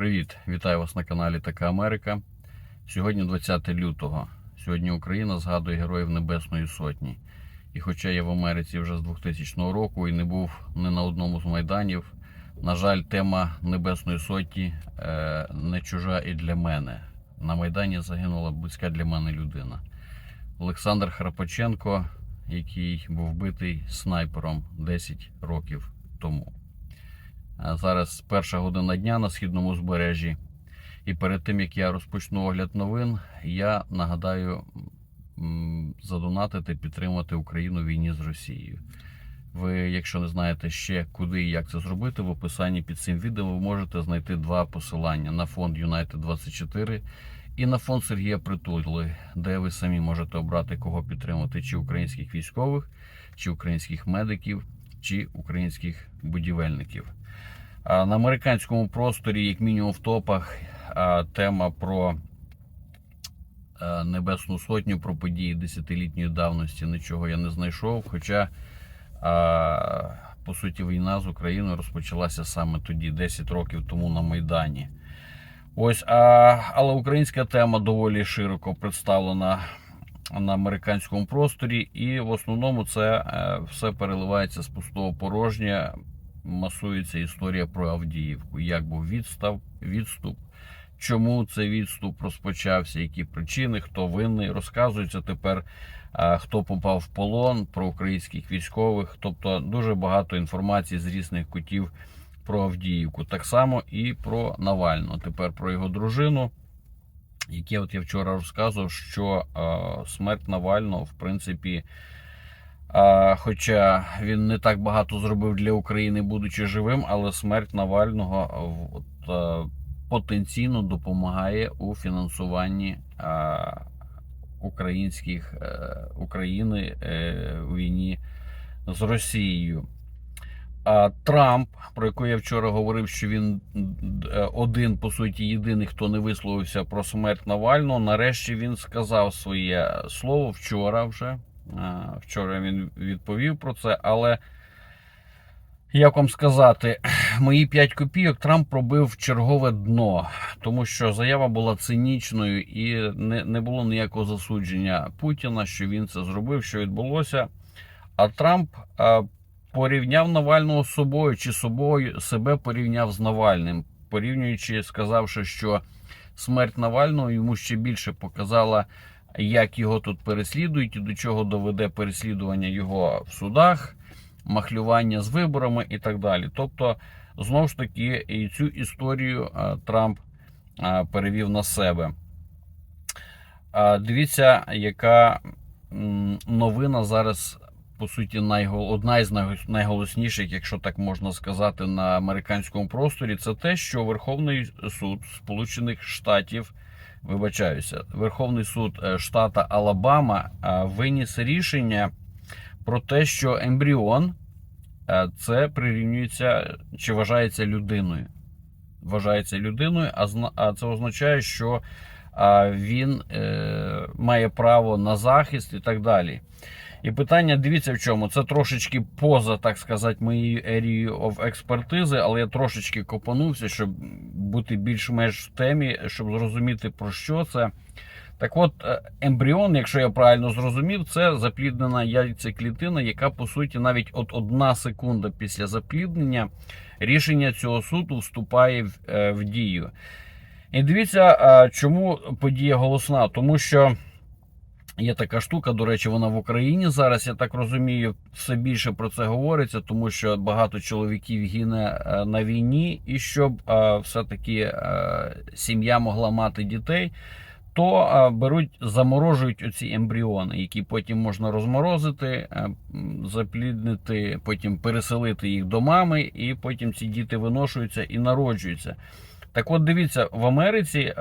Привіт! Вітаю вас на каналі Така Америка. Сьогодні 20 лютого. Сьогодні Україна згадує Героїв Небесної Сотні. І хоча я в Америці вже з 2000 року і не був ні на одному з майданів, на жаль, тема Небесної Сотні е, не чужа і для мене. На Майдані загинула близька для мене людина. Олександр Храпаченко, який був вбитий снайпером 10 років тому. А Зараз перша година дня на східному узбережжі. І перед тим як я розпочну огляд новин, я нагадаю задонатити, підтримати Україну в війні з Росією. Ви, якщо не знаєте ще куди і як це зробити, в описанні під цим відео ви можете знайти два посилання на фонд United 24 і на фонд Сергія Притули, де ви самі можете обрати кого підтримати: чи українських військових, чи українських медиків, чи українських будівельників. На американському просторі, як мінімум в топах, тема про Небесну Сотню, про події десятилітньої давності нічого я не знайшов. Хоча, по суті, війна з Україною розпочалася саме тоді, 10 років тому на Майдані. Ось, а, але українська тема доволі широко представлена на американському просторі, і в основному це е, все переливається з пустого порожня масується історія про Авдіївку. Як був відстав, відступ, чому цей відступ розпочався, які причини, хто винний. Розказується тепер, хто попав в полон про українських військових. Тобто дуже багато інформації з різних кутів про Авдіївку. Так само і про Навального. Тепер про його дружину. Яке от я вчора розказував, що е, смерть Навального, в принципі, Хоча він не так багато зробив для України, будучи живим, але смерть Навального от, потенційно допомагає у фінансуванні українських е, України е, у війні з Росією. А Трамп, про яку я вчора говорив, що він е, один, по суті, єдиний, хто не висловився про смерть Навального. Нарешті він сказав своє слово вчора вже. А, Вчора він відповів про це, але як вам сказати, мої 5 копійок Трамп пробив чергове дно, тому що заява була цинічною і не, не було ніякого засудження Путіна, що він це зробив, що відбулося. А Трамп а, порівняв Навального з собою, чи собою себе порівняв з Навальним, порівнюючи, сказавши, що смерть Навального йому ще більше показала як його тут переслідують і до чого доведе переслідування його в судах, махлювання з виборами і так далі. Тобто, знову ж таки, і цю історію Трамп перевів на себе. Дивіться, яка новина зараз. По суті, одна із найголосніших, якщо так можна сказати, на американському просторі, це те, що Верховний суд Сполучених Штатів вибачаюся, Верховний суд е, штата Алабама е, виніс рішення про те, що ембріон е, це прирівнюється чи вважається людиною. Вважається людиною, а це означає, що він має право на захист і так далі. І питання, дивіться в чому. Це трошечки поза, так сказати, моєю ерією of експертизи, але я трошечки копанувся, щоб бути більш-менш в темі, щоб зрозуміти про що це. Так от, е, ембріон, якщо я правильно зрозумів, це запліднена яйцеклітина, яка по суті навіть от одна секунда після запліднення рішення цього суду вступає в, е, в дію. І дивіться, чому подія голосна, тому що. Є така штука, до речі, вона в Україні зараз, я так розумію, все більше про це говориться, тому що багато чоловіків гине е, на війні, і щоб е, все-таки е, сім'я могла мати дітей, то беруть, заморожують оці ембріони, які потім можна розморозити, запліднити, потім переселити їх до мами, і потім ці діти виношуються і народжуються. Так от дивіться, в Америці е,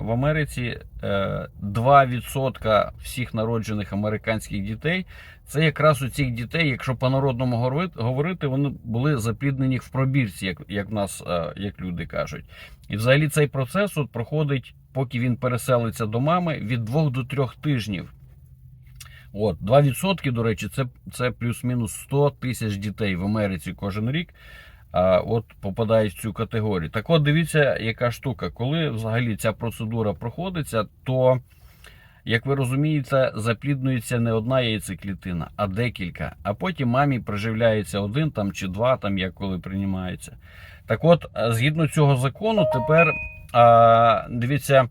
в Америці 2% е, всіх народжених американських дітей це якраз у цих дітей, якщо по-народному говорити, вони були запліднені в пробірці, як як в нас е, як люди кажуть. І взагалі цей процес от проходить, поки він переселиться до мами, від 2 до 3 тижнів. От, 2%, до речі, це це плюс-мінус 100 тисяч дітей в Америці кожен рік а, от попадають в цю категорію. Так от дивіться, яка штука. Коли взагалі ця процедура проходиться, то, як ви розумієте, запліднується не одна яйцеклітина, а декілька. А потім мамі приживляється один там чи два, там як коли приймається. Так от, згідно цього закону, тепер а, дивіться,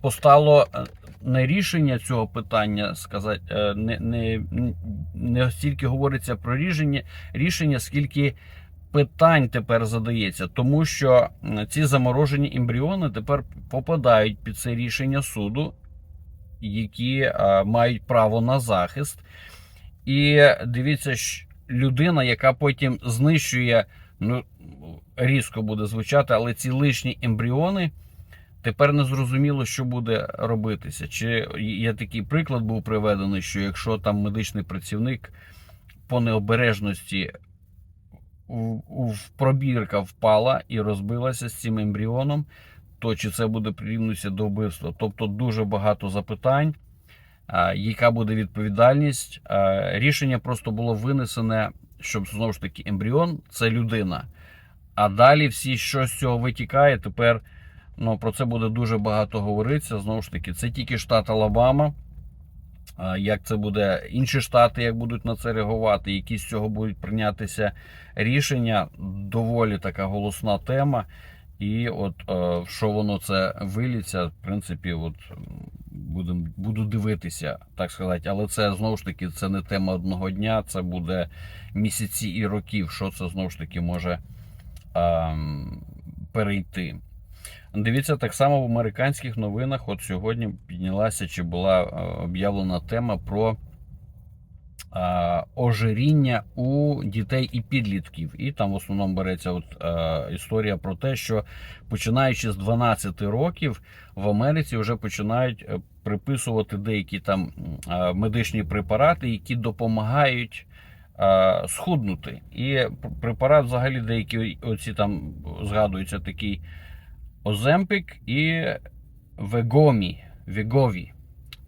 постало е, не рішення цього питання, сказати, е, не, не, не стільки говориться про рішення, рішення, скільки питань тепер задається, тому що ці заморожені ембріони тепер попадають під це рішення суду, які е, мають право на захист. І дивіться, людина, яка потім знищує, ну різко буде звучати, але ці лишні ембріони. Тепер не зрозуміло, що буде робитися. Чи є такий приклад був приведений, що якщо там медичний працівник по необережності в, пробірка впала і розбилася з цим ембріоном, то чи це буде прирівнюватися до вбивства? Тобто дуже багато запитань, яка буде відповідальність. Рішення просто було винесене, щоб знову ж таки ембріон це людина. А далі всі, що з цього витікає, тепер. Ну, про це буде дуже багато говоритися. Знову ж таки, це тільки штат Алабама. Як це буде інші штати, як будуть на це реагувати, які з цього будуть прийнятися рішення. Доволі така голосна тема. І от е, в що воно це виліться, в принципі, от будем, буду дивитися, так сказати. Але це знову ж таки це не тема одного дня, це буде місяці і років, що це знову ж таки може е, перейти. Дивіться, так само в американських новинах. От сьогодні піднялася чи була е, об'явлена тема про ожиріння у дітей і підлітків. І там в основному береться от, е, історія про те, що починаючи з 12 років в Америці вже починають е, приписувати деякі там медичні препарати, які допомагають. Схуднути. І препарат, взагалі, деякі оці там згадуються такий Оземпік і Вегомі. Вегові.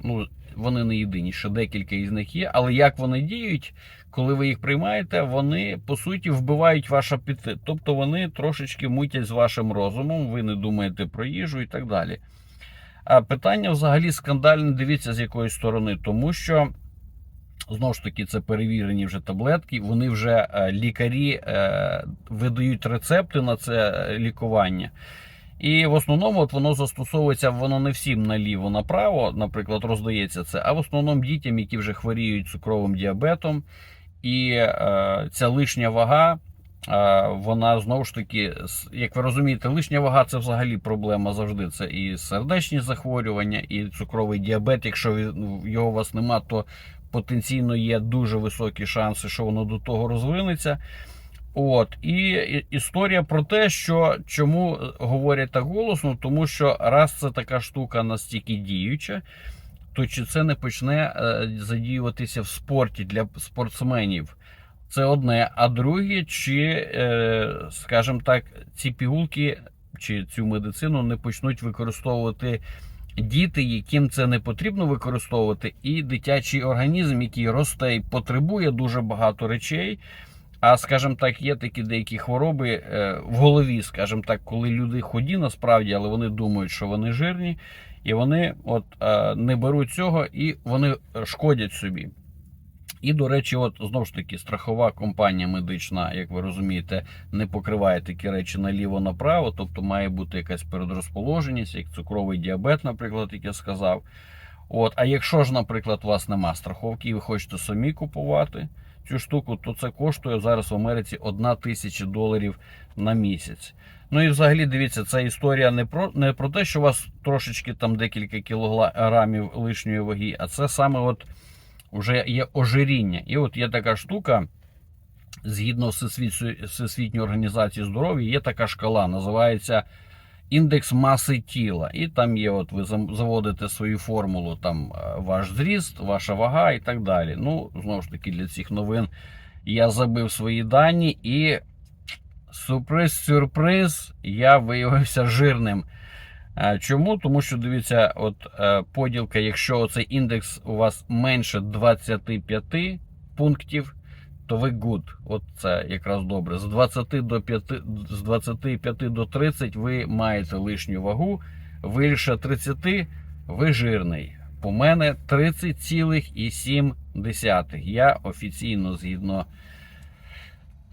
Ну, вони не єдині, ще декілька із них є. Але як вони діють, коли ви їх приймаєте, вони по суті вбивають ваш апетит. Тобто вони трошечки мутять з вашим розумом, ви не думаєте про їжу і так далі. А питання взагалі скандальне, дивіться з якої сторони, тому що. Знову ж таки, це перевірені вже таблетки. Вони вже е, лікарі е, видають рецепти на це е, лікування. І в основному от воно застосовується, воно не всім наліво направо, наприклад, роздається це, а в основному дітям, які вже хворіють цукровим діабетом. І е, ця лишня вага, е, вона знову ж таки, як ви розумієте, лишня вага це взагалі проблема завжди. Це і сердечні захворювання, і цукровий діабет. Якщо ну, його у вас нема, то потенційно є дуже високі шанси, що воно до того розвинеться. От і історія про те, що чому говорять так голосно, тому що раз це така штука настільки діюча, то чи це не почне е, задіюватися в спорті для спортсменів? Це одне. А друге, чи, е, скажімо так, ці пігулки чи цю медицину не почнуть використовувати діти, яким це не потрібно використовувати, і дитячий організм, який росте і потребує дуже багато речей. А скажімо так, є такі деякі хвороби е, в голові, скажімо так, коли люди ході насправді, але вони думають, що вони жирні, і вони от е, не беруть цього і вони шкодять собі. І, до речі, от знову ж таки, страхова компанія медична, як ви розумієте, не покриває такі речі наліво-направо, тобто має бути якась передрозположеність, як цукровий діабет, наприклад, як я сказав. От, а якщо ж, наприклад, у вас нема страховки і ви хочете самі купувати цю штуку, то це коштує зараз в Америці 1 тисяча доларів на місяць. Ну і взагалі дивіться, ця історія не про не про те, що у вас трошечки там декілька кілограмів лишньої ваги, а це саме от вже є ожиріння. І от є така штука, згідно з Всесвіт- Всесвітньої організації здоров'я, є така шкала, називається індекс маси тіла. І там є, от ви заводите свою формулу, там е, ваш зріст, ваша вага і так далі. Ну, знову ж таки, для цих новин я забив свої дані і сюрприз-сюрприз, я виявився жирним. Е, Чому? Тому що дивіться, от е, поділка, якщо цей індекс у вас менше 25 пунктів, то ви good. От це якраз добре. З 20 до 5, з 25 до 30 ви маєте лишню вагу. Вище 30 ви жирний. По мене 30,7. Я офіційно згідно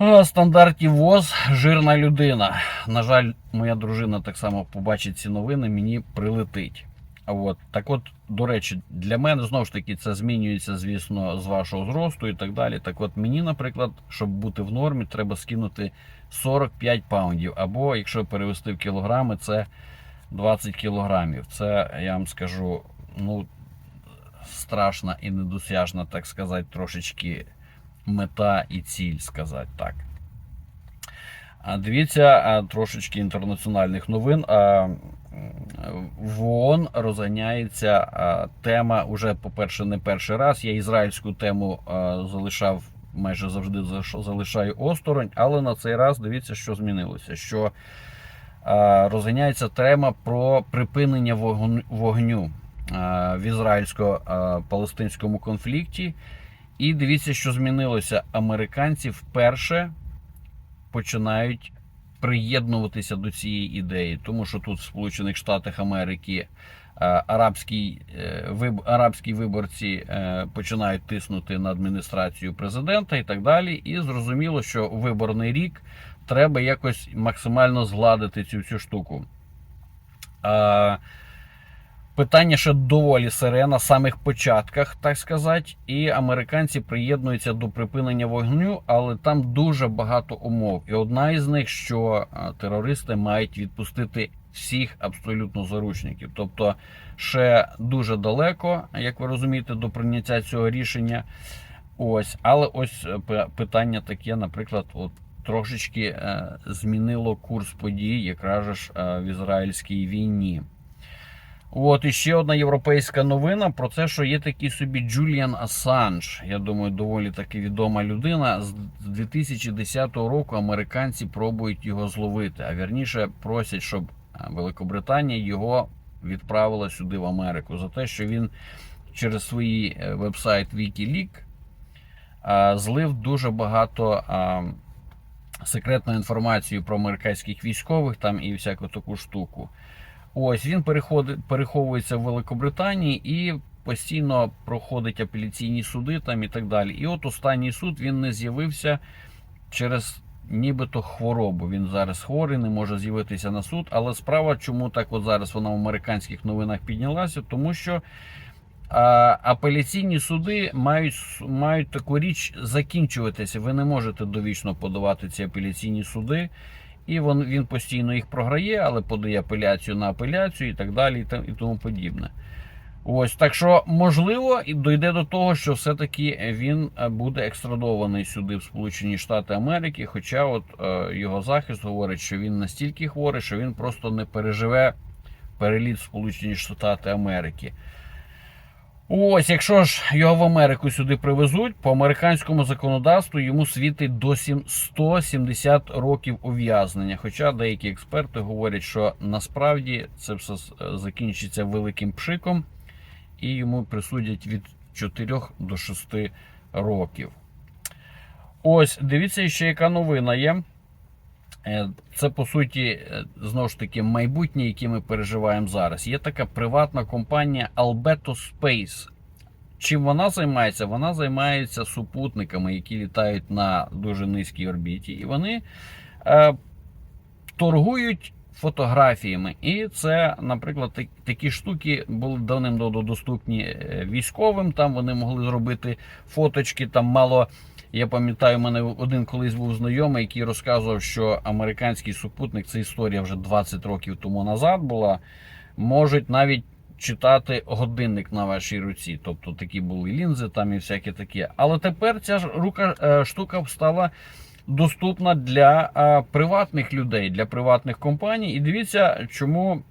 е, стандартів ВОЗ жирна людина. На жаль, моя дружина так само побачить ці новини, мені прилетить. От так, от, до речі, для мене знову ж таки це змінюється, звісно, з вашого зросту і так далі. Так, от мені, наприклад, щоб бути в нормі, треба скинути 45 паундів. Або, якщо перевести в кілограми, це 20 кілограмів. Це я вам скажу, ну страшна і недосяжна, так сказати, трошечки мета і ціль, сказати так. Дивіться трошечки інтернаціональних новин. В ООН розганяється тема уже, по-перше, не перший раз. Я ізраїльську тему залишав майже завжди залишаю осторонь, але на цей раз дивіться, що змінилося. Що розганяється тема про припинення вогню в ізраїльсько-палестинському конфлікті. І дивіться, що змінилося. Американці вперше починають приєднуватися до цієї ідеї, тому що тут в Сполучених Штатах Америки е, арабські, е, арабські виборці е, починають тиснути на адміністрацію президента і так далі. І зрозуміло, що виборний рік треба якось максимально згладити цю всю штуку. Е, Питання ще доволі сире на самих початках, так сказати, і американці приєднуються до припинення вогню, але там дуже багато умов. І одна із них, що терористи мають відпустити всіх абсолютно заручників. Тобто ще дуже далеко, як ви розумієте, до прийняття цього рішення. Ось, але ось е, питання таке, наприклад, от трошечки е, змінило курс подій, якраз ж е, в ізраїльській війні. От і ще одна європейська новина про те, що є такий собі Джуліан Ассанж. Я думаю, доволі таки відома людина. З 2010 року американці пробують його зловити, а вірніше просять, щоб Великобританія його відправила сюди в Америку за те, що він через свій е, вебсайт Wikileaks злив дуже багато а, секретної інформації про американських військових там і всяку таку штуку. Ось він переходить, переховується в Великобританії і постійно проходить апеляційні суди там і так далі. І от останній суд він не з'явився через нібито хворобу. Він зараз хворий, не може з'явитися на суд. Але справа, чому так от зараз вона в американських новинах піднялася, тому що а, апеляційні суди мають, мають таку річ закінчуватися. Ви не можете довічно подавати ці апеляційні суди. І він, він постійно їх програє, але подає апеляцію на апеляцію і так далі, і, тому подібне. Ось так що можливо і дойде до того, що все-таки він е, буде екстрадований сюди в Сполучені Штати Америки. Хоча от е, його захист говорить, що він настільки хворий, що він просто не переживе переліт в Сполучені Штати Америки. Ось, якщо ж його в Америку сюди привезуть, по американському законодавству йому світить до 170 років ув'язнення. Хоча деякі експерти говорять, що насправді це все закінчиться великим пшиком, і йому присудять від 4 до 6 років. Ось, дивіться, ще яка новина є. Е, Це по суті е, знову ж таки майбутнє, яке ми переживаємо зараз. Є така приватна компанія Albedo Space. Чим вона займається? Вона займається супутниками, які літають на дуже низькій орбіті, і вони е, торгують фотографіями. І це, наприклад, такі штуки були давним-давно доступні е, військовим. Там вони могли зробити фоточки. Там мало. Я пам'ятаю, у мене один колись був знайомий, який розказував, що американський супутник, це історія вже 20 років тому назад була, можуть навіть читати годинник на вашій руці. Тобто такі були лінзи там і всяке таке. Але тепер ця ж рука, е, штука стала доступна для е, приватних людей, для приватних компаній. І дивіться, чому.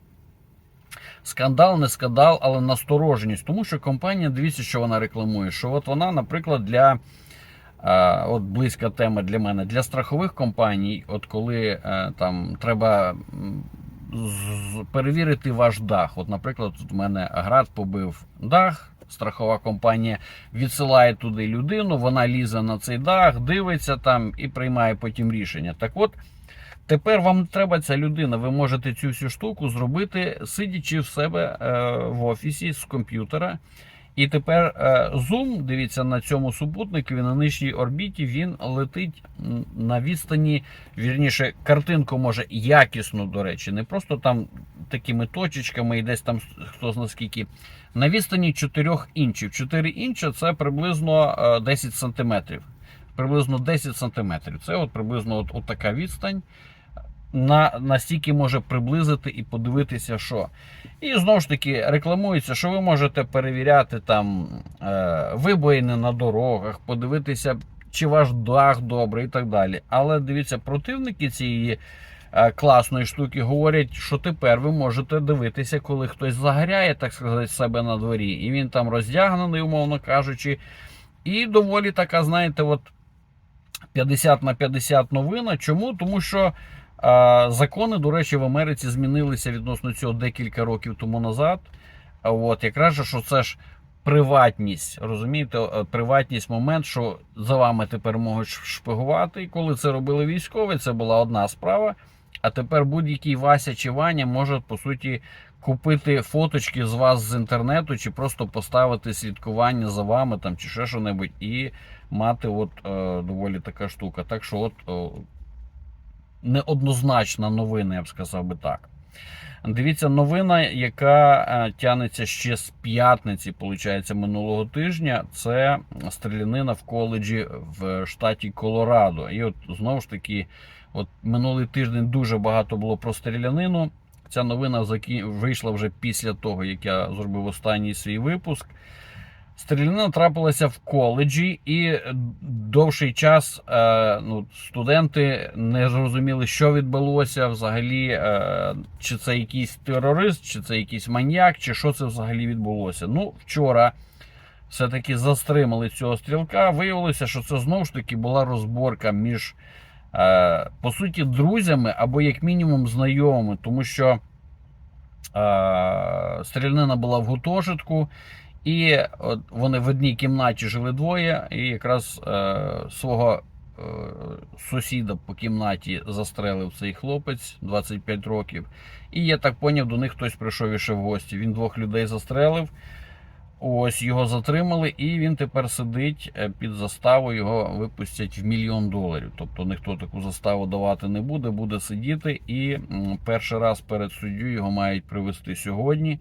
Скандал, не скандал, але настороженість. Тому що компанія, дивіться, що вона рекламує. Що от вона, наприклад, для от близька тема для мене, для страхових компаній, от коли е, там треба перевірити ваш дах. От, наприклад, тут у мене град побив дах, страхова компанія відсилає туди людину, вона лізе на цей дах, дивиться там і приймає потім рішення. Так от. Тепер вам треба ця людина. Ви можете цю всю штуку зробити, сидячи в себе е, в офісі з комп'ютера. І тепер е, зум, дивіться, на цьому супутникові на нижній орбіті він летить на відстані, вірніше, картинку може якісну, до речі, не просто там такими точечками і десь там хто зна скільки. На відстані 4 інчів. 4 інча це приблизно е, 10 сантиметрів. Приблизно 10 сантиметрів. Це от приблизно от, от така відстань. На, настільки може приблизити і подивитися, що. І знову ж таки рекламується, що ви можете перевіряти там е, вибоїни на дорогах, подивитися, чи ваш дах добрий і так далі. Але дивіться, противники цієї е, класної штуки говорять, що тепер ви можете дивитися, коли хтось загоряє, так сказати, себе на дворі, і він там роздягнений, умовно кажучи. І доволі така, знаєте, от 50 на 50 новина. Чому? Тому що. Закони, до речі, в Америці змінилися відносно цього декілька років тому назад. От якраз що це ж приватність, розумієте, Е, приватність момент, що за вами тепер можуть шпигувати. І коли це робили військові, це була одна справа. А тепер будь-який Вася чи Ваня може, по суті, купити фоточки з вас з інтернету, чи просто поставити слідкування за вами там, чи ще що-небудь, і мати от е, доволі така штука. Так що, от. О, неоднозначна новина, я б сказав би так. Дивіться, новина, яка е, тягнеться ще з п'ятниці, виходить, минулого тижня. Це стрілянина в коледжі в штаті Колорадо. І от знову ж таки, от минулий тиждень дуже багато було про стрілянину. Ця новина вийшла вже після того, як я зробив останній свій випуск. Стрілянина трапилася в коледжі, і довший час е, ну, студенти не зрозуміли, що відбулося взагалі, е, чи це якийсь терорист, чи це якийсь маньяк, чи що це взагалі відбулося. Ну, вчора все-таки застримали цього стрілка. Виявилося, що це знову ж таки була розборка між, е, по суті, друзями або, як мінімум, знайомими, тому що е, стрілянина була в гуртожитку. І от вони в одній кімнаті жили двоє, і якраз е, свого е, сусіда по кімнаті застрелив цей хлопець 25 років. І я так поняв, до них хтось прийшов іще в гості. Він двох людей застрелив. Ось його затримали, і він тепер сидить е, під заставу. Його випустять в мільйон доларів. Тобто ніхто таку заставу давати не буде, буде сидіти. І перший раз перед суддю його мають привезти сьогодні.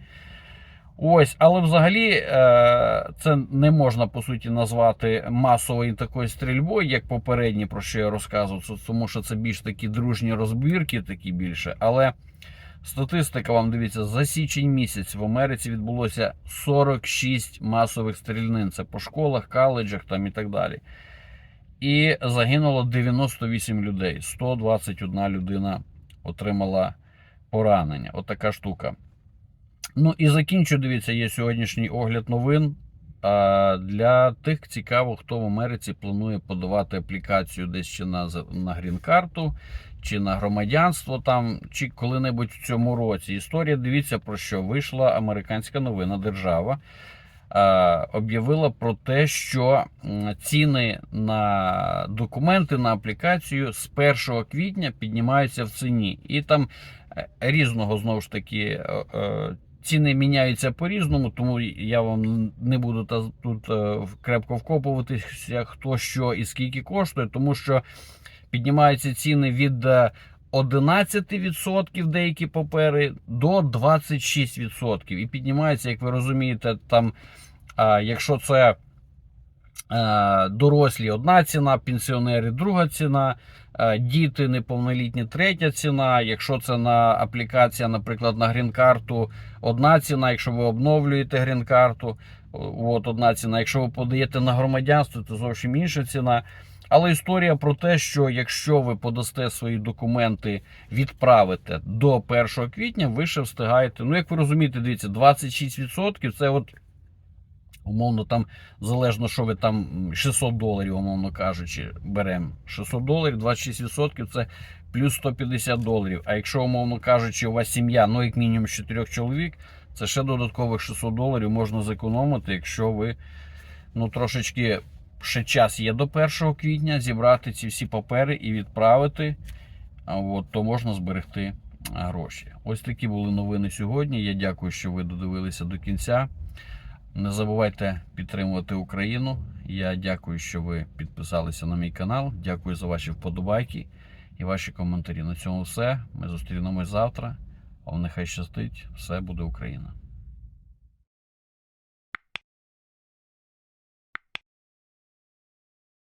Ось, але взагалі е, це не можна по суті назвати масовою такою стрільбою, як попередні, про що я розказував, тому що це більш такі дружні розбірки, такі більше. Але статистика вам дивіться, за січень місяць в Америці відбулося 46 масових стрільнин. Це по школах, коледжах там і так далі. І загинуло 98 людей. 121 людина отримала поранення. Отака штука. Ну і закінчу, дивіться, є сьогоднішній огляд новин. А для тих цікаво, хто в Америці планує подавати аплікацію десь чи на, на грін-карту, чи на громадянство там, чи коли-небудь в цьому році. Історія, дивіться про що вийшла американська новина держава. Об'явила про те, що ціни на документи на аплікацію з 1 квітня піднімаються в ціні. І там е, різного знову ж таки е, е, ціни міняються по-різному, тому я вам не буду тут е, крепко вкопуватися, хто що і скільки коштує, тому що піднімаються ціни від е, 11% деякі папери до 26%. І піднімається, як ви розумієте, там, якщо це е, дорослі одна ціна, пенсіонери друга ціна, е, діти неповнолітні третя ціна. Якщо це на аплікація, наприклад, на грін-карту, одна ціна. Якщо ви обновлюєте грін-карту, от одна ціна. Якщо ви подаєте на громадянство, то зовсім інша ціна. Але історія про те, що якщо ви подасте свої документи, відправите до 1 квітня, ви ще встигаєте. Ну, як ви розумієте, дивіться, 26% це от. Умовно, там залежно, що ви там 600 доларів, умовно кажучи, беремо 600 доларів, 26% це плюс 150 доларів. А якщо, умовно кажучи, у вас сім'я, ну як мінімум 4 чоловік, Це ще додаткових 600 доларів можна зекономити, якщо ви ну, трошечки ще час є до 1 квітня зібрати ці всі папери і відправити, от, то можна зберегти гроші. Ось такі були новини сьогодні. Я дякую, що ви додивилися до кінця. Не забувайте підтримувати Україну. Я дякую, що ви підписалися на мій канал. Дякую за ваші вподобайки і ваші коментарі. На цьому все. Ми зустрінемось завтра. Вам нехай щастить. Все буде Україна.